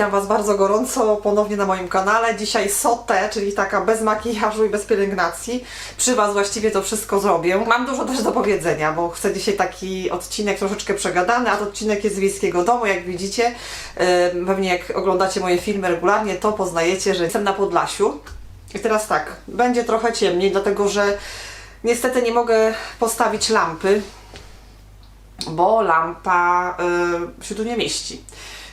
Witam Was bardzo gorąco ponownie na moim kanale. Dzisiaj sotę, czyli taka bez makijażu i bez pielęgnacji. Przy Was właściwie to wszystko zrobię. Mam dużo też do powiedzenia, bo chcę dzisiaj taki odcinek troszeczkę przegadany, a to odcinek jest z wiejskiego domu, jak widzicie. Yy, Pewnie jak oglądacie moje filmy regularnie, to poznajecie, że jestem na Podlasiu. I teraz tak, będzie trochę ciemniej, dlatego że niestety nie mogę postawić lampy, bo lampa y, się tu nie mieści.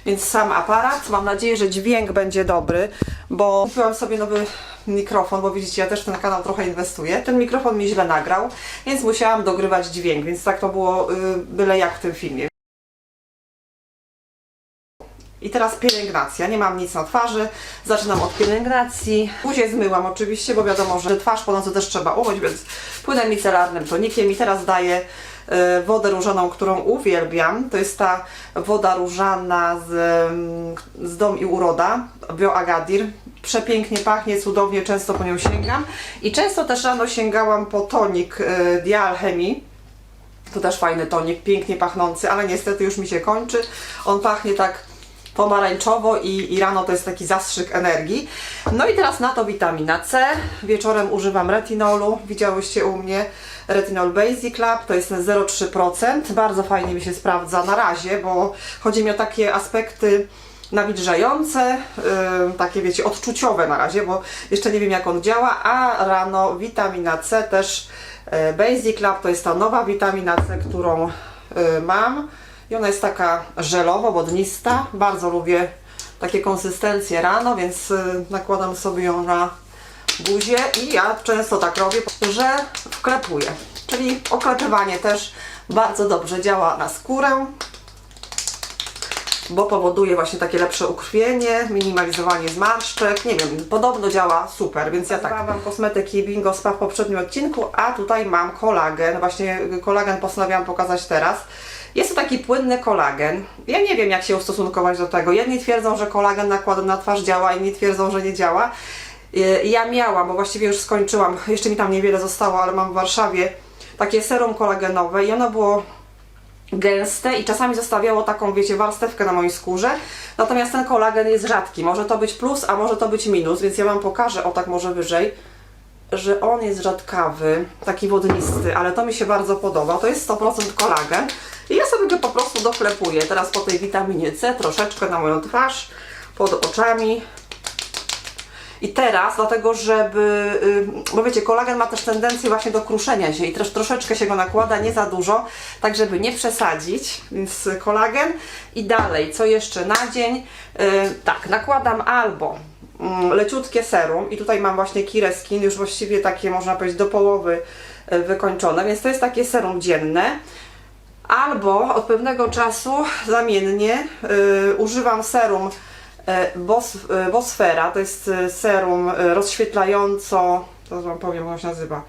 Więc sam aparat, mam nadzieję, że dźwięk będzie dobry, bo kupiłam sobie nowy mikrofon, bo widzicie, ja też w ten kanał trochę inwestuję. Ten mikrofon mi źle nagrał, więc musiałam dogrywać dźwięk, więc tak to było y, byle jak w tym filmie. I teraz pielęgnacja. Nie mam nic na twarzy. Zaczynam od pielęgnacji. Buzię zmyłam oczywiście, bo wiadomo, że twarz po nocy też trzeba umyć, więc płynem micelarnym, tonikiem i teraz daję e, wodę różaną, którą uwielbiam. To jest ta woda różana z, z Dom i Uroda, Bioagadir. Przepięknie pachnie, cudownie, często po nią sięgam. I często też rano sięgałam po tonik Dialchemii. To też fajny tonik, pięknie pachnący, ale niestety już mi się kończy. On pachnie tak pomarańczowo i, i rano to jest taki zastrzyk energii. No i teraz na to witamina C. Wieczorem używam retinolu. Widziałyście u mnie Retinol Basic Lab, to jest 0,3%. Bardzo fajnie mi się sprawdza na razie, bo chodzi mi o takie aspekty nawilżające, yy, takie wiecie, odczuciowe na razie, bo jeszcze nie wiem jak on działa, a rano witamina C też yy, Basic Lab, to jest ta nowa witamina C, którą yy, mam i ona jest taka żelowo-wodnista, bardzo lubię takie konsystencje rano, więc yy, nakładam sobie ją na buzię i ja często tak robię, że wklepuję, czyli oklepywanie też bardzo dobrze działa na skórę, bo powoduje właśnie takie lepsze ukrwienie, minimalizowanie zmarszczek, nie wiem, podobno działa super, więc ja tak. Mam kosmetyki Bingo Spa w poprzednim odcinku, a tutaj mam kolagen, właśnie kolagen postanowiłam pokazać teraz. Jest to taki płynny kolagen. Ja nie wiem, jak się ustosunkować do tego. Jedni twierdzą, że kolagen nakładem na twarz działa, inni twierdzą, że nie działa. Ja miałam, bo właściwie już skończyłam, jeszcze mi tam niewiele zostało, ale mam w Warszawie takie serum kolagenowe i ono było gęste i czasami zostawiało taką, wiecie, warstewkę na mojej skórze. Natomiast ten kolagen jest rzadki. Może to być plus, a może to być minus, więc ja Wam pokażę, o tak może wyżej, że on jest rzadkawy, taki wodnisty, ale to mi się bardzo podoba. To jest 100% kolagen i ja sobie go po prostu doklepuję. Teraz po tej witaminie C troszeczkę na moją twarz, pod oczami. I teraz, dlatego żeby, y, bo wiecie, kolagen ma też tendencję właśnie do kruszenia się i też troszeczkę się go nakłada, nie za dużo, tak żeby nie przesadzić, więc kolagen i dalej, co jeszcze na dzień, Y, tak, nakładam albo mm, leciutkie serum i tutaj mam właśnie Kire Skin, już właściwie takie można powiedzieć do połowy y, wykończone, więc to jest takie serum dzienne, albo od pewnego czasu zamiennie y, używam serum e, Bos, e, Bosfera, to jest e, serum rozświetlająco, to wam powiem, jak się nazywa,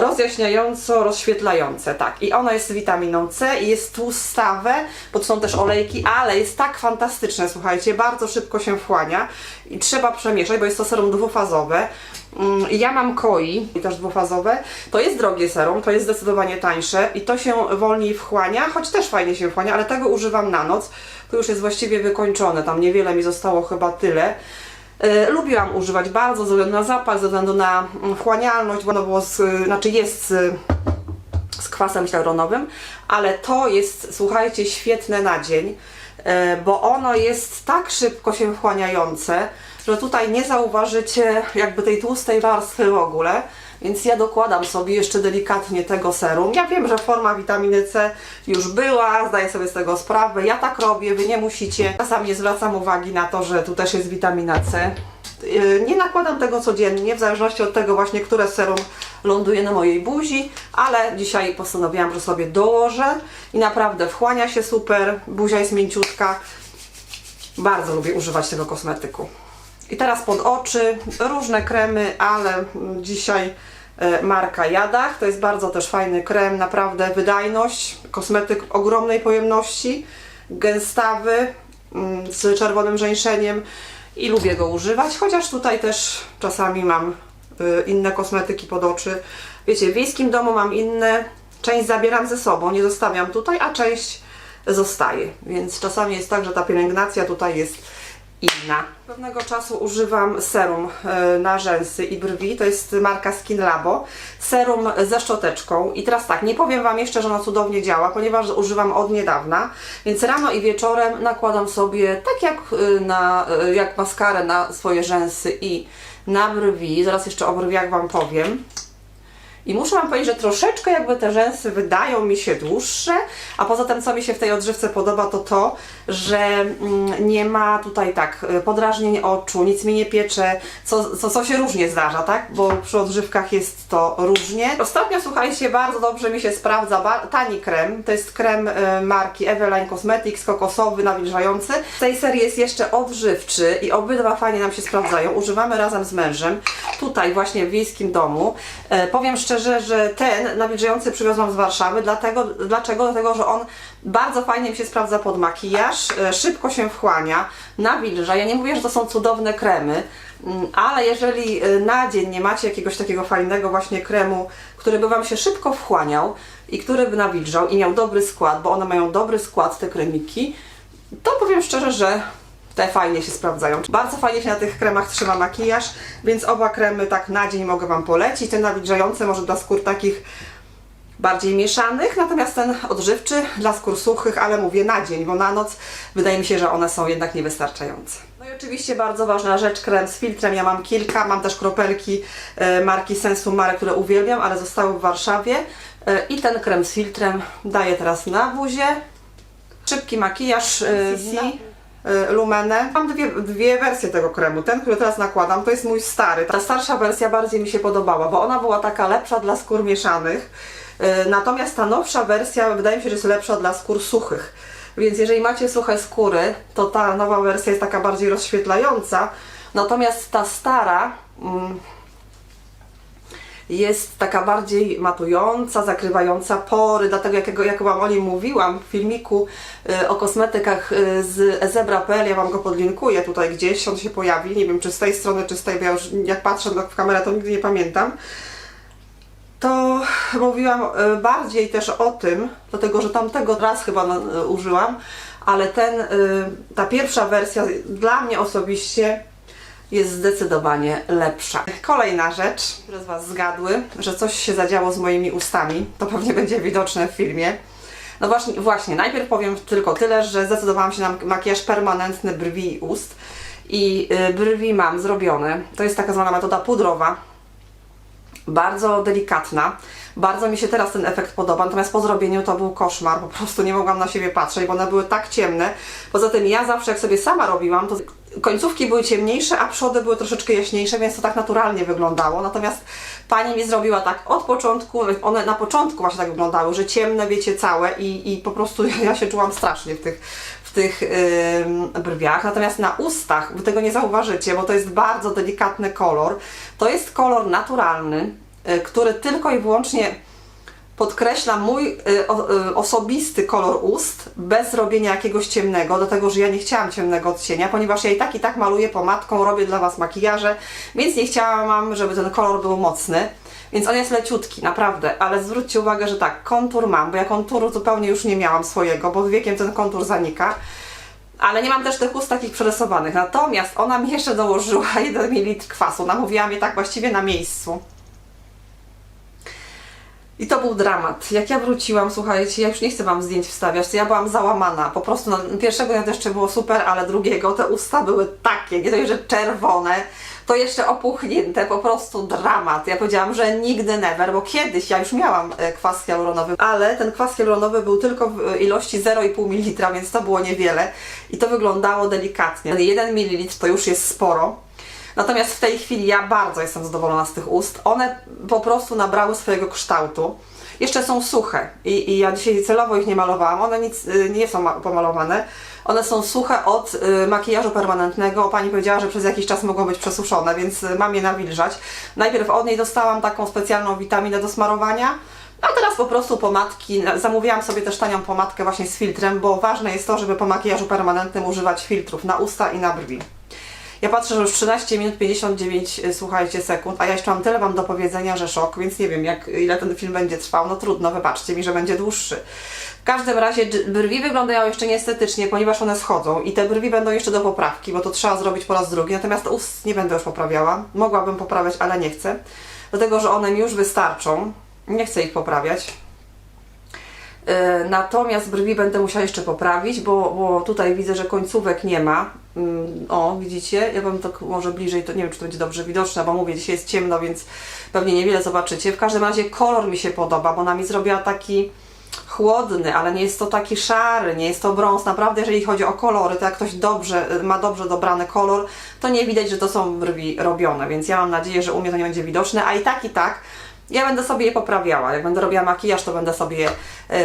rozjaśniająco, rozświetlające, tak. I ono jest witaminą C i jest tłustawe, bo to są też olejki, ale jest tak fantastyczne, słuchajcie, bardzo szybko się wchłania i trzeba przemieszać, bo jest to serum dwufazowe. Mm, Ja mam koi, i też dwufazowe. To jest drogie serum, to jest zdecydowanie tańsze i to się wolniej wchłania, choć też fajnie się wchłania, ale tego używam na noc. To już jest właściwie wykończone, tam niewiele mi zostało, chyba tyle. E, Lubiłam używać bardzo ze względu na zapach, ze względu na mm, wchłanialność, bo ono było z, znaczy jest z, z kwasem hialuronowym, ale to jest, słuchajcie, świetne na dzień, e, bo ono jest tak szybko się wchłaniające, że tutaj nie zauważycie jakby tej tłustej warstwy w ogóle. Więc ja dokładam sobie jeszcze delikatnie tego serum. Ja wiem, że forma witaminy C już była, zdaję sobie z tego sprawę. Ja tak robię, wy nie musicie. Czasami zwracam uwagi na to, że tu też jest witamina C. Yy, Nie nakładam tego codziennie, w zależności od tego właśnie, które serum ląduje na mojej buzi, ale dzisiaj postanowiłam, że sobie dołożę i naprawdę wchłania się super, buzia jest mięciutka. Bardzo lubię używać tego kosmetyku. I teraz pod oczy, różne kremy, ale dzisiaj e, marka Jadach. To jest bardzo też fajny krem, naprawdę wydajność, kosmetyk ogromnej pojemności, gęstawy, mm, z czerwonym żeńszeniem i lubię go używać, chociaż tutaj też czasami mam y, inne kosmetyki pod oczy. Wiecie, w wiejskim domu mam inne, część zabieram ze sobą, nie zostawiam tutaj, a część zostaje. Więc czasami jest tak, że ta pielęgnacja tutaj jest inna. Pewnego czasu używam serum e, na rzęsy i brwi, to jest marka Skin Labo. Serum ze szczoteczką i teraz tak, nie powiem Wam jeszcze, że ono cudownie działa, ponieważ używam od niedawna, więc rano i wieczorem nakładam sobie tak jak, e, na, e, jak maskarę na swoje rzęsy i na brwi, zaraz jeszcze o brwiach Wam powiem. I muszę Wam powiedzieć, że troszeczkę jakby te rzęsy wydają mi się dłuższe, a poza tym co mi się w tej odżywce podoba to to, że mm, nie ma tutaj tak y, podrażnień oczu, nic mi nie piecze, co, co, co się różnie zdarza, tak? Bo przy odżywkach jest to różnie. Ostatnio słuchajcie, bardzo dobrze mi się sprawdza tani krem, to jest krem y, marki Eveline Cosmetics, kokosowy, nawilżający. W tej serii jest jeszcze odżywczy i obydwa fajnie nam się sprawdzają. Używamy razem z mężem, tutaj właśnie w wiejskim domu. E, powiem szczerze, że ten nawilżający przywiozłam z Warszawy, dlatego, dlaczego? Dlatego, że on bardzo fajnie mi się sprawdza pod makijaż, e, szybko się wchłania, nawilża. Ja nie mówię, że to są cudowne kremy, mm, ale jeżeli e, na dzień nie macie jakiegoś takiego fajnego właśnie kremu, który by Wam się szybko wchłaniał i który by nawilżał i miał dobry skład, bo one mają dobry skład, te kremiki, to powiem szczerze, że te fajnie się sprawdzają. Bardzo fajnie się na tych kremach trzyma makijaż, więc oba kremy tak na dzień mogę Wam polecić. Te nawilżające może dla skór takich bardziej mieszanych, natomiast ten odżywczy dla skór suchych, ale mówię na dzień, bo na noc wydaje mi się, że one są jednak niewystarczające. No i oczywiście bardzo ważna rzecz, krem z filtrem. Ja mam kilka, mam też kropelki e, marki Sensu Mare, które uwielbiam, ale zostały w Warszawie. E, I ten krem z filtrem daję teraz na buzię. Szybki makijaż z e, Lumenę. Mam dwie, dwie wersje tego kremu. Ten, który teraz nakładam, to jest mój stary. Ta starsza wersja bardziej mi się podobała, bo ona była taka lepsza dla skór mieszanych. E, Natomiast ta nowsza wersja wydaje mi się, że jest lepsza dla skór suchych. Więc jeżeli macie suche skóry, to ta nowa wersja jest taka bardziej rozświetlająca. Natomiast ta stara mm, jest taka bardziej matująca, zakrywająca pory, dlatego jakiego, jak Wam o nim mówiłam w filmiku y, o kosmetykach y, z ezebra.pl, ja Wam go podlinkuję tutaj gdzieś, on się pojawi, nie wiem czy z tej strony, czy z tej, bo ja już jak patrzę w kamerę, to nigdy nie pamiętam to mówiłam y, bardziej też o tym, dlatego że tamtego raz chyba y, użyłam, ale ten, y, ta pierwsza wersja dla mnie osobiście jest zdecydowanie lepsza. Kolejna rzecz, które z Was zgadły, że coś się zadziało z moimi ustami, to pewnie będzie widoczne w filmie. No właśnie, właśnie, najpierw powiem tylko tyle, że zdecydowałam się na makijaż permanentny brwi i ust i brwi mam zrobione. To jest taka zwana metoda pudrowa, bardzo delikatna. Bardzo mi się teraz ten efekt podoba, natomiast po zrobieniu to był koszmar, po prostu nie mogłam na siebie patrzeć, bo one były tak ciemne. Poza tym ja zawsze jak sobie sama robiłam, to końcówki były ciemniejsze, a przody były troszeczkę jaśniejsze, więc to tak naturalnie wyglądało. Natomiast pani mi zrobiła tak od początku, one na początku właśnie tak wyglądały, że ciemne, wiecie, całe i, i po prostu ja się czułam strasznie w tych, w tych ym, brwiach. Natomiast na ustach, wy tego nie zauważycie, bo to jest bardzo delikatny kolor. To jest kolor naturalny, który tylko i wyłącznie podkreśla mój o, y, osobisty kolor ust bez robienia jakiegoś ciemnego, dlatego że ja nie chciałam ciemnego odcienia, ponieważ ja i tak i tak maluję pomadką, robię dla Was makijaże, więc nie chciałam, żeby ten kolor był mocny. Więc on jest leciutki, naprawdę, ale zwróćcie uwagę, że tak, kontur mam, bo ja konturu zupełnie już nie miałam swojego, bo wiekiem ten kontur zanika. Ale nie mam też tych ust takich przerysowanych. Natomiast ona mi jeszcze dołożyła 1 ml kwasu. Namówiła mnie tak właściwie na miejscu. I to był dramat. Jak ja wróciłam, słuchajcie, ja już nie chcę Wam zdjęć wstawiać, to ja byłam załamana. Po prostu no, pierwszego dnia to jeszcze było super, ale drugiego te usta były takie, nie dość, że czerwone, to jeszcze opuchnięte, po prostu dramat. Ja powiedziałam, że nigdy never, bo kiedyś ja już miałam e, kwas hialuronowy, ale ten kwas hialuronowy był tylko w e, ilości 0,5 ml, więc to było niewiele i to wyglądało delikatnie. 1 ml to już jest sporo. Natomiast w tej chwili ja bardzo jestem zadowolona z tych ust. One po prostu nabrały swojego kształtu. Jeszcze są suche i, i ja dzisiaj celowo ich nie malowałam. One nic y, nie są ma- pomalowane. One są suche od y, makijażu permanentnego. Pani powiedziała, że przez jakiś czas mogą być przesuszone, więc y, mam je nawilżać. Najpierw od niej dostałam taką specjalną witaminę do smarowania. A teraz po prostu pomadki. Zamówiłam sobie też tanią pomadkę właśnie z filtrem, bo ważne jest to, żeby po makijażu permanentnym używać filtrów na usta i na brwi. Ja patrzę, że już 13 minut 59, y, słuchajcie, sekund, a ja jeszcze mam tyle Wam do powiedzenia, że szok, więc nie wiem, jak, ile ten film będzie trwał. No trudno, wybaczcie mi, że będzie dłuższy. W każdym razie brwi wyglądają jeszcze nieestetycznie, ponieważ one schodzą i te brwi będą jeszcze do poprawki, bo to trzeba zrobić po raz drugi. Natomiast ust nie będę już poprawiała. Mogłabym poprawiać, ale nie chcę. Dlatego, że one mi już wystarczą. Nie chcę ich poprawiać. E, Natomiast brwi będę musiała jeszcze poprawić, bo, bo tutaj widzę, że końcówek nie ma. Mm, O, widzicie? Ja Wam tak może bliżej, to nie wiem, czy to będzie dobrze widoczne, bo mówię, dzisiaj jest ciemno, więc pewnie niewiele zobaczycie. W każdym razie kolor mi się podoba, bo ona mi zrobiła taki chłodny, ale nie jest to taki szary, nie jest to brąz. Naprawdę, jeżeli chodzi o kolory, to jak ktoś dobrze, ma dobrze dobrany kolor, to nie widać, że to są brwi robione, więc ja mam nadzieję, że u mnie to nie będzie widoczne, a i tak, i tak ja będę sobie je poprawiała. Jak będę robiła makijaż, to będę sobie je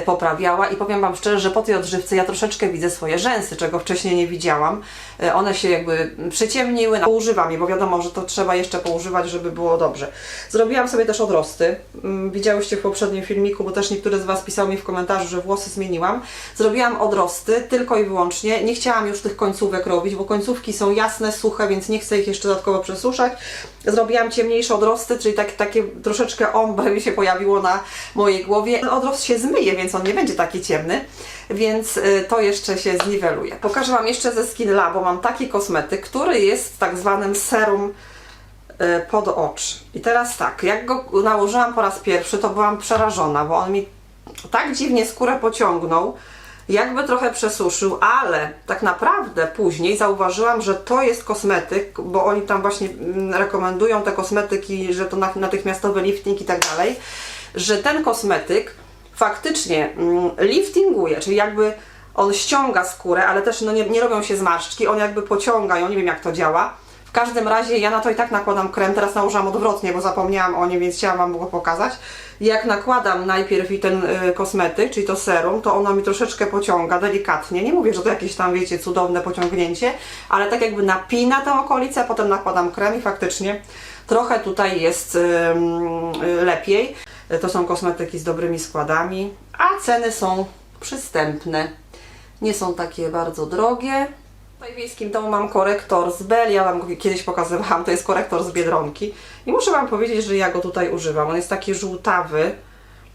poprawiała i powiem Wam szczerze, że po tej odżywce ja troszeczkę widzę swoje rzęsy, czego wcześniej nie widziałam. E, one się jakby przyciemniły. Poużywam je, bo wiadomo, że to trzeba jeszcze poużywać, żeby było dobrze. Zrobiłam sobie też odrosty. Mm, Widziałyście w poprzednim filmiku, bo też niektóre z Was pisały mi w komentarzu, że włosy zmieniłam. Zrobiłam odrosty tylko i wyłącznie. Nie chciałam już tych końcówek robić, bo końcówki są jasne, suche, więc nie chcę ich jeszcze dodatkowo przesuszać. Zrobiłam ciemniejsze odrosty, czyli tak, takie troszeczkę ombre mi się pojawiło na mojej głowie. Odrost się zmyje, więc on nie będzie taki ciemny, więc y, to jeszcze się zniweluje. Pokażę Wam jeszcze ze Skin Lab, bo mam taki kosmetyk, który jest tak zwanym serum y, pod oczy. I teraz tak, jak go nałożyłam po raz pierwszy, to byłam przerażona, bo on mi tak dziwnie skórę pociągnął, jakby trochę przesuszył, ale tak naprawdę później zauważyłam, że to jest kosmetyk, bo oni tam właśnie mm, rekomendują te kosmetyki, że to na- natychmiastowy lifting i tak dalej, że ten kosmetyk faktycznie mm, liftinguje, czyli jakby on ściąga skórę, ale też no nie, nie robią się zmarszczki, on jakby pociąga ją, nie wiem jak to działa. W każdym razie ja na to i tak nakładam krem, teraz nałożyłam odwrotnie, bo zapomniałam o nim, więc chciałam Wam go pokazać. Jak nakładam najpierw i ten y, kosmetyk, czyli to serum, to ono mi troszeczkę pociąga delikatnie. Nie mówię, że to jakieś tam, wiecie, cudowne pociągnięcie, ale tak jakby napina tę okolicę, potem nakładam krem i faktycznie trochę tutaj jest ym, y, lepiej. Y, To są kosmetyki z dobrymi składami, a ceny są przystępne. Nie są takie bardzo drogie. Tutaj w Wiejskim Domu mam korektor z Bell, ja Wam go kiedyś pokazywałam, to jest korektor z Biedronki. I muszę Wam powiedzieć, że ja go tutaj używam. On jest taki żółtawy,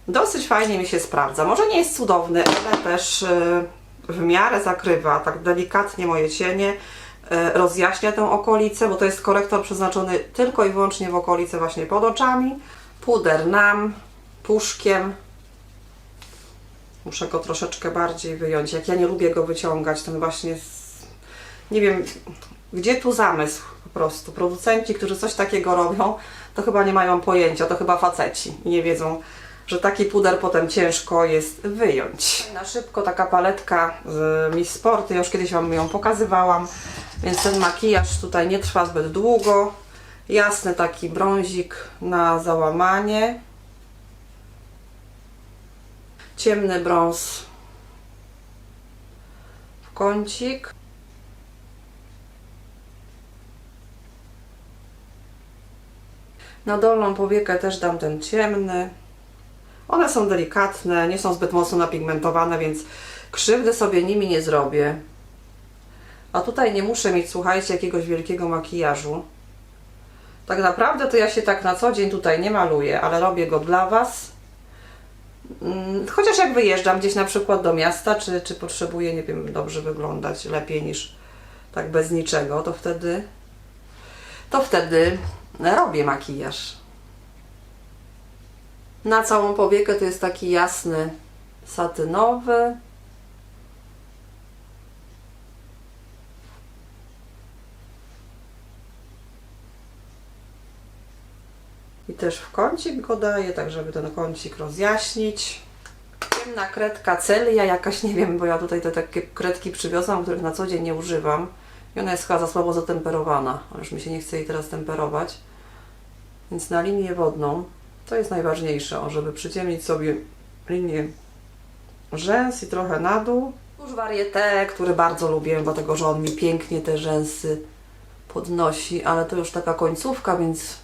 dosyć fajnie mi się sprawdza. Może nie jest cudowny, ale też y, w miarę zakrywa tak delikatnie moje cienie, y, rozjaśnia tę okolicę, bo to jest korektor przeznaczony tylko i wyłącznie w okolice właśnie pod oczami. Puder nam, puszkiem, Muszę go troszeczkę bardziej wyjąć. Jak ja nie lubię go wyciągać, ten właśnie. Nie wiem, gdzie tu zamysł po prostu. Producenci, którzy coś takiego robią, to chyba nie mają pojęcia, to chyba faceci i nie wiedzą, że taki puder potem ciężko jest wyjąć. Na szybko taka paletka z Miss Sport, ja już kiedyś Wam ją pokazywałam, więc ten makijaż tutaj nie trwa zbyt długo. Jasny taki brązik na załamanie ciemny brąz w kącik. Na dolną powiekę też dam ten ciemny. One są delikatne, nie są zbyt mocno napigmentowane, więc krzywdy sobie nimi nie zrobię. A tutaj nie muszę mieć, słuchajcie, jakiegoś wielkiego makijażu. Tak naprawdę to ja się tak na co dzień tutaj nie maluję, ale robię go dla Was. Mm, Chociaż jak wyjeżdżam gdzieś na przykład do miasta, czy, czy potrzebuję, nie wiem, dobrze wyglądać, lepiej niż tak bez niczego, to wtedy to wtedy robię makijaż. Na całą powiekę to jest taki jasny satynowy. I też w kącik go daję, tak żeby ten kącik rozjaśnić. Ciemna kredka Celia, jakaś nie wiem, bo ja tutaj te takie kredki przywiozłam, których na co dzień nie używam. I ona jest chyba za słabo zatemperowana, a już mi się nie chce jej teraz temperować. Więc na linię wodną to jest najważniejsze, żeby przyciemnić sobie linię rzęs i trochę na dół. Tuż varieté, który bardzo lubię, dlatego że on mi pięknie te rzęsy podnosi, ale to już taka końcówka, więc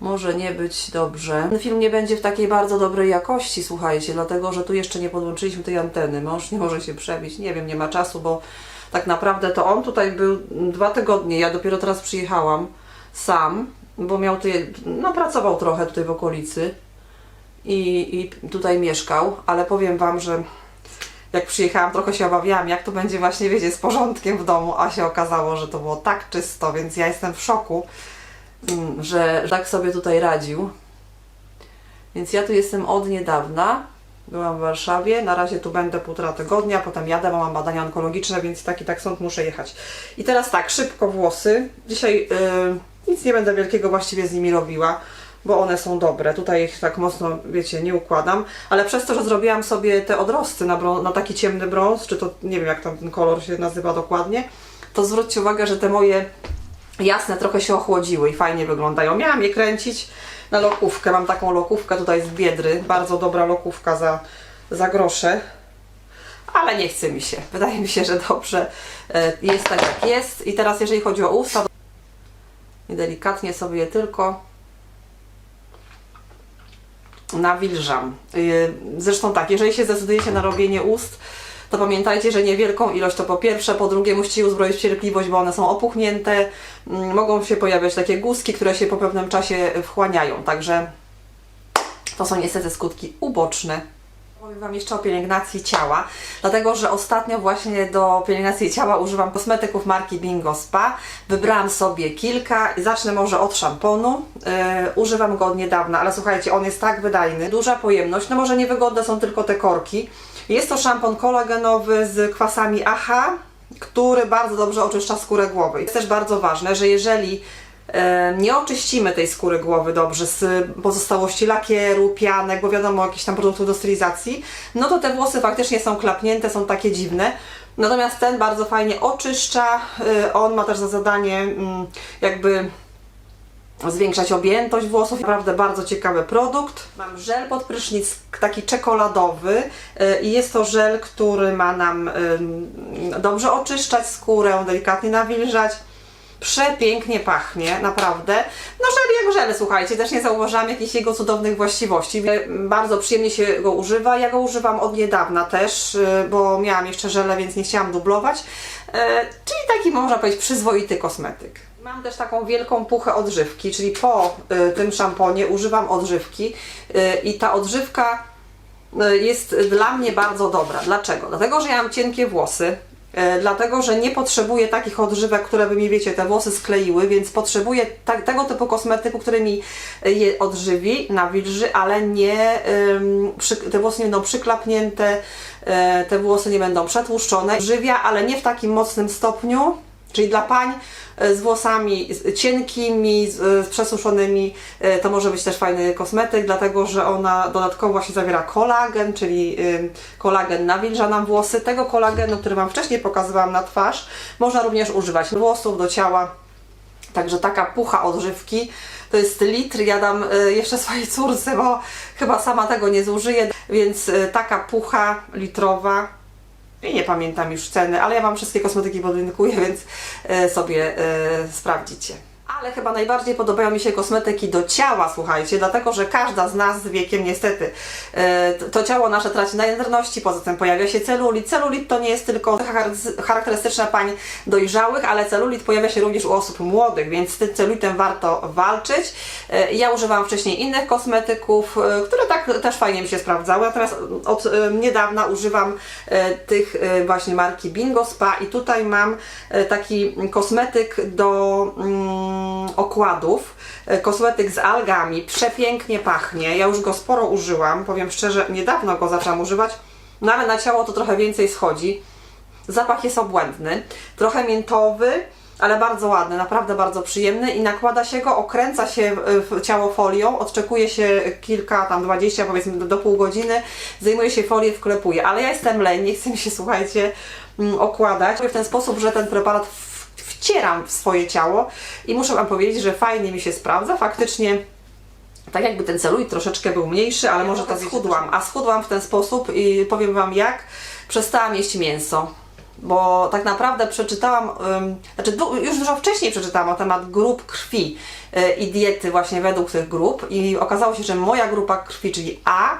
może nie być dobrze. Ten film nie będzie w takiej bardzo dobrej jakości, słuchajcie, dlatego że tu jeszcze nie podłączyliśmy tej anteny. Mąż nie może się przebić, nie wiem, nie ma czasu, bo tak naprawdę to on tutaj był dwa tygodnie, ja dopiero teraz przyjechałam sam, bo miał tutaj, no pracował trochę tutaj w okolicy i, i tutaj mieszkał, ale powiem Wam, że jak przyjechałam, trochę się obawiałam, jak to będzie właśnie, wiecie, z porządkiem w domu, a się okazało, że to było tak czysto, więc ja jestem w szoku, mm, że tak sobie tutaj radził. Więc ja tu jestem od niedawna. Byłam w Warszawie, na razie tu będę półtora tygodnia, potem jadę, bo mam badania onkologiczne, więc tak i tak stąd muszę jechać. I teraz tak, szybko włosy. Dzisiaj yy, nic nie będę wielkiego właściwie z nimi robiła, bo one są dobre. Tutaj ich tak mocno, wiecie, nie układam, ale przez to, że zrobiłam sobie te odrosty na, na taki ciemny brąz, czy to nie wiem jak tam ten kolor się nazywa dokładnie, to zwróćcie uwagę, że te moje jasne trochę się ochłodziły i fajnie wyglądają. Miałam je kręcić na lokówkę. Mam taką lokówkę tutaj z Biedry. Bardzo dobra lokówka za, za grosze. Ale nie chce mi się. Wydaje mi się, że dobrze e, jest tak jak jest. I teraz jeżeli chodzi o usta, to delikatnie sobie je tylko nawilżam. Yy, Zresztą tak, jeżeli się zdecydujecie na robienie ust, to pamiętajcie, że niewielką ilość to po pierwsze, po drugie musicie uzbroić cierpliwość, bo one są opuchnięte, mm, mogą się pojawiać takie guzki, które się po pewnym czasie wchłaniają, także to są niestety skutki uboczne. Powiem Wam jeszcze o pielęgnacji ciała, dlatego że ostatnio właśnie do pielęgnacji ciała używam kosmetyków marki Bingo Spa. Wybrałam sobie kilka. Zacznę może od szamponu. Yy, używam go od niedawna, ale słuchajcie, on jest tak wydajny. Duża pojemność, no może niewygodne są tylko te korki. Jest to szampon kolagenowy z kwasami AHA, który bardzo dobrze oczyszcza skórę głowy. Jest też bardzo ważne, że jeżeli e, nie oczyścimy tej skóry głowy dobrze z pozostałości lakieru, pianek, bo wiadomo, jakichś tam produktów do stylizacji, no to te włosy faktycznie są klapnięte, są takie dziwne. Natomiast ten bardzo fajnie oczyszcza. E, On ma też za zadanie mm, jakby zwiększać objętość włosów. Naprawdę bardzo ciekawy produkt. Mam żel pod prysznic, taki czekoladowy y, i jest to żel, który ma nam dobrze oczyszczać skórę, delikatnie nawilżać. Przepięknie pachnie, naprawdę. No żel jak żel, słuchajcie, też nie zauważyłam jakichś jego cudownych właściwości. Bardzo przyjemnie się go używa. Ja go używam od niedawna też, y, bo miałam jeszcze żele, więc nie chciałam dublować. Y, Czyli taki, można powiedzieć, przyzwoity kosmetyk. Mam też taką wielką puchę odżywki, czyli po y, tym szamponie używam odżywki y, i ta odżywka y, jest dla mnie bardzo dobra. Dlaczego? Dlatego, że ja mam cienkie włosy, dlatego, że nie potrzebuję takich odżywek, które by mi, wiecie, te włosy skleiły, więc potrzebuję ta, tego typu kosmetyku, który mi je odżywi, nawilży, ale nie, przy, te włosy nie będą przyklapnięte, te włosy nie będą przetłuszczone. Żywia, ale nie w takim mocnym stopniu, Czyli dla pań z włosami cienkimi, z, przesuszonymi, e, to może być też fajny kosmetyk, dlatego że ona dodatkowo właśnie zawiera kolagen, czyli kolagen nawilża nam włosy. Tego kolagenu, który Wam wcześniej pokazywałam na twarz, można również używać do włosów, do ciała. Także taka pucha odżywki to jest litr. Ja dam e, jeszcze swojej córce, bo chyba sama tego nie zużyje, więc e, taka pucha litrowa i nie pamiętam już ceny, ale ja Wam wszystkie kosmetyki podlinkuję, więc e, sobie e, sprawdzicie. Ale chyba najbardziej podobają mi się kosmetyki do ciała, słuchajcie, dlatego że każda z nas z wiekiem niestety e, to- ciało nasze traci na jędrności, poza tym pojawia się celulit. Celulit to nie jest tylko charakter- charakterystyczna pań dojrzałych, ale celulit pojawia się również u osób młodych, więc z tym celulitem warto walczyć. E, Ja używałam wcześniej innych kosmetyków, e, które tak też fajnie mi się sprawdzały, natomiast od niedawna używam tych właśnie marki Bingo Spa i tutaj mam taki kosmetyk do mm, okładów, e, kosmetyk z algami, przepięknie pachnie, ja już go sporo użyłam, powiem szczerze, niedawno go zaczęłam używać, no ale na ciało to trochę więcej schodzi. Zapach jest obłędny, trochę miętowy, ale bardzo ładny, naprawdę bardzo przyjemny i nakłada się go, okręca się ciało folią, odczekuje się kilka, tam 20 powiedzmy do, do pół godziny, zdejmuje się folię, wklepuje, ale ja jestem leń, nie chcę mi się, słuchajcie, mm, okładać. W ten sposób, że ten preparat wcieram w swoje ciało i muszę Wam powiedzieć, że fajnie mi się sprawdza, faktycznie tak jakby ten celulit troszeczkę był mniejszy, ale może to schudłam. A schudłam w ten sposób i powiem Wam jak, przestałam jeść mięso. Bo tak naprawdę przeczytałam, znaczy już dużo wcześniej przeczytałam na temat grup krwi y, i diety właśnie według tych grup i okazało się, że moja grupa krwi, czyli A,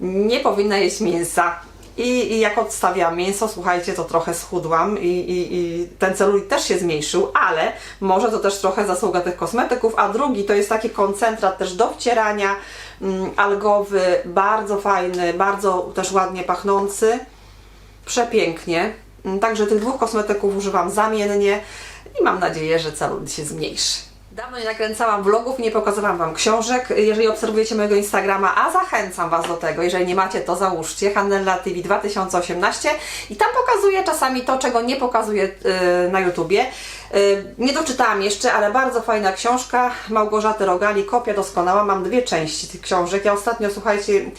nie powinna jeść mięsa. I, I jak odstawiam mięso, słuchajcie, to trochę schudłam i, i, i ten celulit też się zmniejszył, ale może to też trochę zasługa tych kosmetyków, a drugi to jest taki koncentrat też do wcierania, mm, algowy, bardzo fajny, bardzo też ładnie pachnący, przepięknie. Mm, Także tych dwóch kosmetyków używam zamiennie i mam nadzieję, że celulit się zmniejszy. Dawno nie nakręcałam vlogów, nie pokazywałam Wam książek. Jeżeli obserwujecie mojego Instagrama, a zachęcam Was do tego, jeżeli nie macie, to załóżcie Handella TV 2018 i tam pokazuję czasami to, czego nie pokazuję yy, na YouTubie. Yy, nie doczytałam jeszcze, ale bardzo fajna książka Małgorzaty Rogali, kopia doskonała. Mam dwie części tych książek. Ja ostatnio, słuchajcie,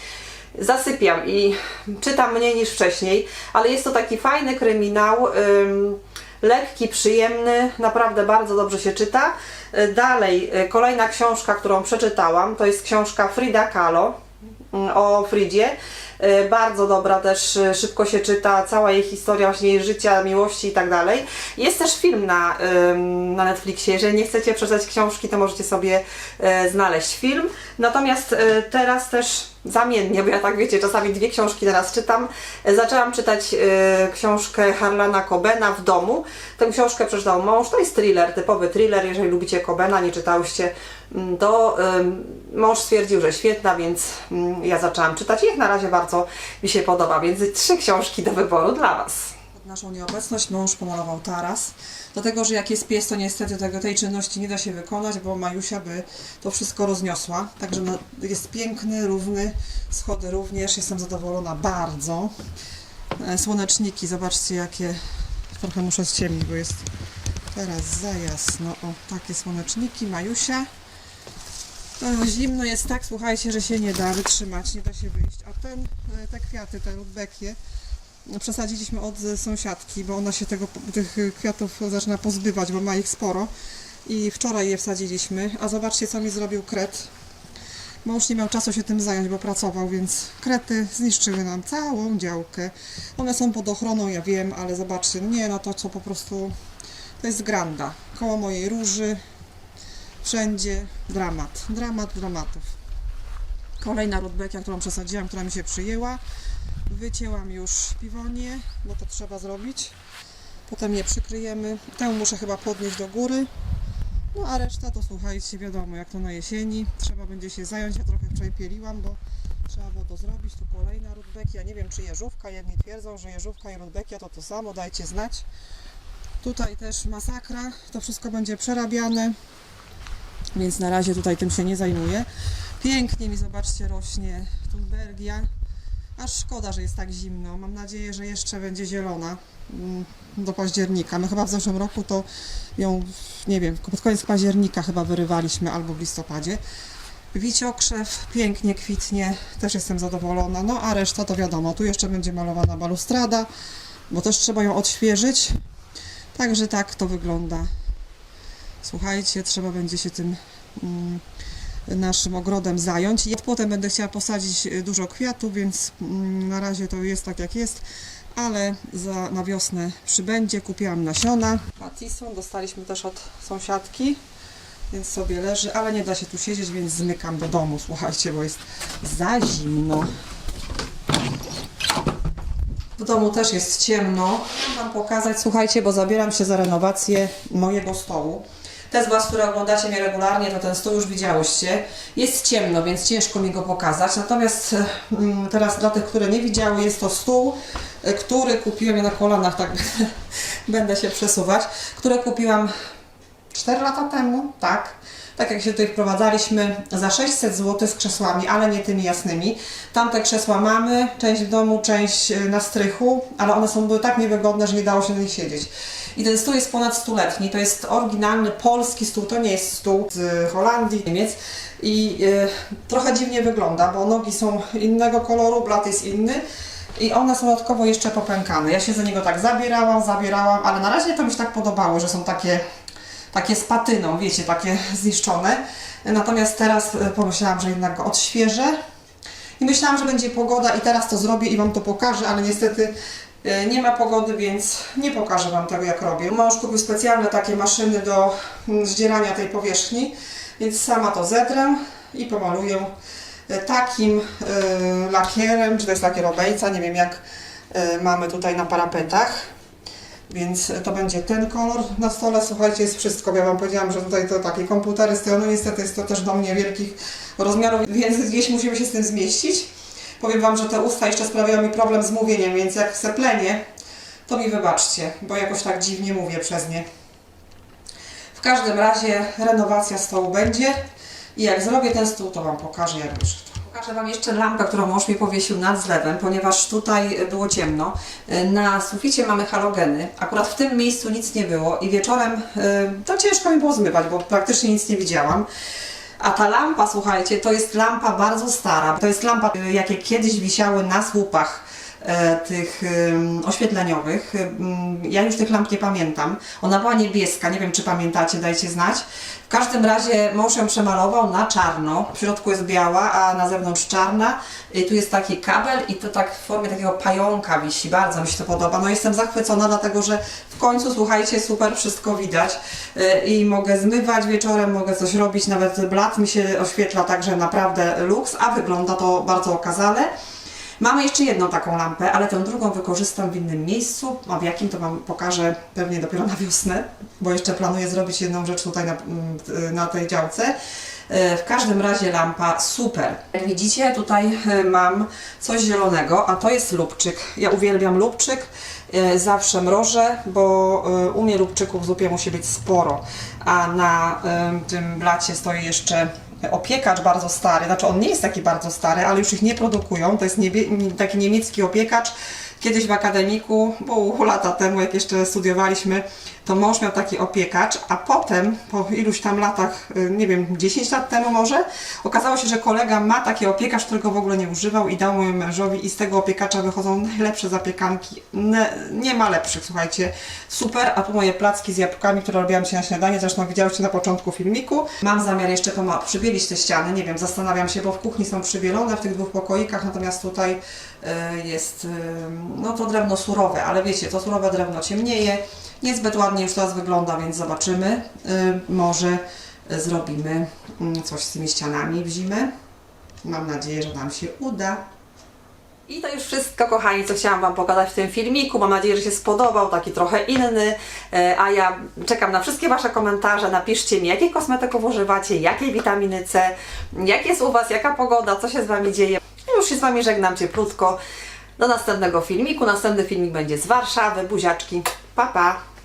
zasypiam i czytam mniej niż wcześniej, ale jest to taki fajny kryminał. ym, lekki, przyjemny, naprawdę bardzo dobrze się czyta. Y, Dalej, y, kolejna książka, którą przeczytałam, to jest książka Frida Kahlo mm, o Fridzie. Y, Bardzo dobra też, szybko się czyta, cała jej historia właśnie jej życia, miłości i tak dalej. Jest też film na, na Netflixie, jeżeli nie chcecie przeczytać książki, to możecie sobie znaleźć film. Natomiast teraz też zamiennie, bo ja tak wiecie, czasami dwie książki teraz czytam. Y, Zaczęłam czytać y, książkę Harlana Cobena w domu. Tę książkę przeczytał mąż, to jest thriller, typowy thriller, jeżeli lubicie Cobena, nie czytałyście, mm, to ym, mąż stwierdził, że świetna, więc mm, ja zaczęłam czytać i jak na razie bardzo mi się podoba, więc trzy książki do wyboru dla Was. Pod naszą nieobecność mąż pomalował taras, dlatego że jak jest pies, to niestety tego, tej czynności nie da się wykonać, bo Majusia by to wszystko rozniosła. Także no, jest piękny, równy, schody również, jestem zadowolona bardzo. E, Słoneczniki, zobaczcie jakie, trochę muszę ściemnić, bo jest teraz za jasno. O, takie słoneczniki, Majusia. E, Zimno jest tak, słuchajcie, że się nie da wytrzymać, nie da się wyjść. A ten, e, te kwiaty, te rudbekie, przesadziliśmy od e, sąsiadki, bo ona się tego, tych kwiatów zaczyna pozbywać, bo ma ich sporo. I wczoraj je wsadziliśmy. A zobaczcie, co mi zrobił kret. Mąż nie miał czasu się tym zająć, bo pracował, więc krety zniszczyły nam całą działkę. One są pod ochroną, ja wiem, ale zobaczcie, nie no to co po prostu... To jest granda. Koło mojej róży, wszędzie dramat. Dramat dramatów. Kolejna rudbekia, którą przesadziłam, która mi się przyjęła. Wycięłam już piwonie, bo to trzeba zrobić. Potem je przykryjemy. Tę muszę chyba podnieść do góry. No a reszta to słuchajcie, wiadomo jak to na jesieni. Trzeba będzie się zająć. Ja trochę wczoraj pieliłam, bo trzeba było to zrobić. Tu kolejna rudbekia. Nie wiem czy jeżówka. Jedni twierdzą, że jeżówka i rudbekia to to samo. Dajcie znać. Tutaj też masakra. To wszystko będzie przerabiane. Więc na razie tutaj tym się nie zajmuję. Pięknie mi zobaczcie rośnie Thunbergia. Aż szkoda, że jest tak zimno. Mam nadzieję, że jeszcze będzie zielona mm, do października. My chyba w zeszłym roku to ją, nie wiem, pod koniec października chyba wyrywaliśmy albo w listopadzie. Wiciokrzew pięknie kwitnie, też jestem zadowolona. No a reszta to wiadomo, tu jeszcze będzie malowana balustrada, bo też trzeba ją odświeżyć. Także tak to wygląda. Słuchajcie, trzeba będzie się tym mm, naszym ogrodem zająć. Ja potem będę chciała posadzić y, dużo kwiatów, więc mm, na razie to jest tak jak jest, ale za, na wiosnę przybędzie. Kupiłam nasiona. Patison dostaliśmy też od sąsiadki, więc sobie leży, ale nie da się tu siedzieć, więc zmykam do domu, słuchajcie, bo jest za zimno. W domu też jest ciemno. Chcę Wam pokazać, słuchajcie, bo zabieram się za renowację mojego stołu. Te z Was, które oglądacie mnie regularnie, to ten stół już widziałyście. Jest ciemno, więc ciężko mi go pokazać. Natomiast mm, teraz dla tych, które nie widziały, jest to stół, y, który kupiłem ja na kolanach, tak będę się przesuwać, które kupiłam 4 lata temu, tak. Tak jak się tutaj wprowadzaliśmy, za 600 zł z krzesłami, ale nie tymi jasnymi. Tamte krzesła mamy, część w domu, część y, na strychu, ale one są były tak niewygodne, że nie dało się na nich siedzieć. I ten stół jest ponad stuletni, to jest oryginalny polski stół, to nie jest stół z Holandii, Niemiec. I y, trochę dziwnie wygląda, bo nogi są innego koloru, blat jest inny. I one są dodatkowo jeszcze popękane. Ja się za niego tak zabierałam, zabierałam, ale na razie to mi się tak podobało, że są takie takie z patyną, wiecie, takie zniszczone. Natomiast teraz e, pomyślałam, że jednak go odświeżę. I myślałam, że będzie pogoda i teraz to zrobię i Wam to pokażę, ale niestety e, nie ma pogody, więc nie pokażę Wam tego, jak robię. Mąż kupił specjalne takie maszyny do mm, zdzierania tej powierzchni, więc sama to zedrę i pomaluję e, takim e, lakierem, czy to jest lakier obejca, nie wiem jak e, mamy tutaj na parapetach. Więc to będzie ten kolor na stole. Słuchajcie, jest wszystko. Ja Wam powiedziałam, że tutaj to takie komputery stoją. No niestety jest to też do mnie wielkich rozmiarów, więc gdzieś musimy się z tym zmieścić. Powiem Wam, że te usta jeszcze sprawiają mi problem z mówieniem, więc jak chcę plenię, to mi wybaczcie, bo jakoś tak dziwnie mówię przez nie. W każdym razie renowacja stołu będzie i jak zrobię ten stół, to Wam pokażę, jak wyszedł. Pokażę Wam jeszcze lampę, którą mąż mi powiesił nad zlewem, ponieważ tutaj było ciemno. Na suficie mamy halogeny. Akurat w tym miejscu nic nie było i wieczorem y, to ciężko mi było zmywać, bo praktycznie nic nie widziałam. A ta lampa, słuchajcie, to jest lampa bardzo stara. To jest lampa, y, jakie kiedyś wisiały na słupach tych ym, oświetleniowych. Ym, Ja już tych lamp nie pamiętam. Ona była niebieska, nie wiem czy pamiętacie, dajcie znać. W każdym razie mąż ją przemalował na czarno. W środku jest biała, a na zewnątrz czarna. I tu jest taki kabel i to tak w formie takiego pająka wisi. Bardzo mi się to podoba. No jestem zachwycona, dlatego że w końcu, słuchajcie, super wszystko widać. Y, I mogę zmywać wieczorem, mogę coś robić, nawet blat mi się oświetla, także naprawdę luks, a wygląda to bardzo okazale. Mamy jeszcze jedną taką lampę, ale tę drugą wykorzystam w innym miejscu, a w jakim to Wam pokażę pewnie dopiero na wiosnę, bo jeszcze planuję zrobić jedną rzecz tutaj na, mm, na tej działce. E, W każdym razie lampa super. Jak widzicie, tutaj e, mam coś zielonego, a to jest lubczyk. Ja uwielbiam lubczyk, e, zawsze mrożę, bo u mnie lubczyków w zupie musi być sporo, a na tym blacie stoi jeszcze opiekacz bardzo stary, znaczy on nie jest taki bardzo stary, ale już ich nie produkują, to jest niebie- taki niemiecki opiekacz. Kiedyś w akademiku, bo lata temu, jak jeszcze studiowaliśmy, to mąż miał taki opiekacz, a potem, po iluś tam latach, y, nie wiem, 10 lat temu może, okazało się, że kolega ma taki opiekacz, którego w ogóle nie używał i dał mojemu mężowi i z tego opiekacza wychodzą najlepsze zapiekanki. Ne, nie ma lepszych, słuchajcie. Super, a tu moje placki z jabłkami, które robiłam się na śniadanie, zresztą widziałyście na początku filmiku. Mam zamiar jeszcze poma- przybielić te ściany, nie wiem, zastanawiam się, bo w kuchni są przybielone w tych dwóch pokoikach, natomiast tutaj jest, y, no to drewno surowe, ale wiecie, to surowe drewno ciemnieje, niezbyt ładnie już teraz wygląda, więc zobaczymy. Y, może zrobimy mm, coś z tymi ścianami w zimę. Mam nadzieję, że nam się uda. I to już wszystko, kochani, co chciałam Wam pokazać w tym filmiku. Mam nadzieję, że się spodobał, taki trochę inny. E, A ja czekam na wszystkie Wasze komentarze. Napiszcie mi, jakich kosmetyków używacie, jakiej witaminy C, jak jest u Was, jaka pogoda, co się z Wami dzieje. Już się z Wami żegnam cieplutko. Do następnego filmiku. Następny filmik będzie z Warszawy. Buziaczki. Pa, pa.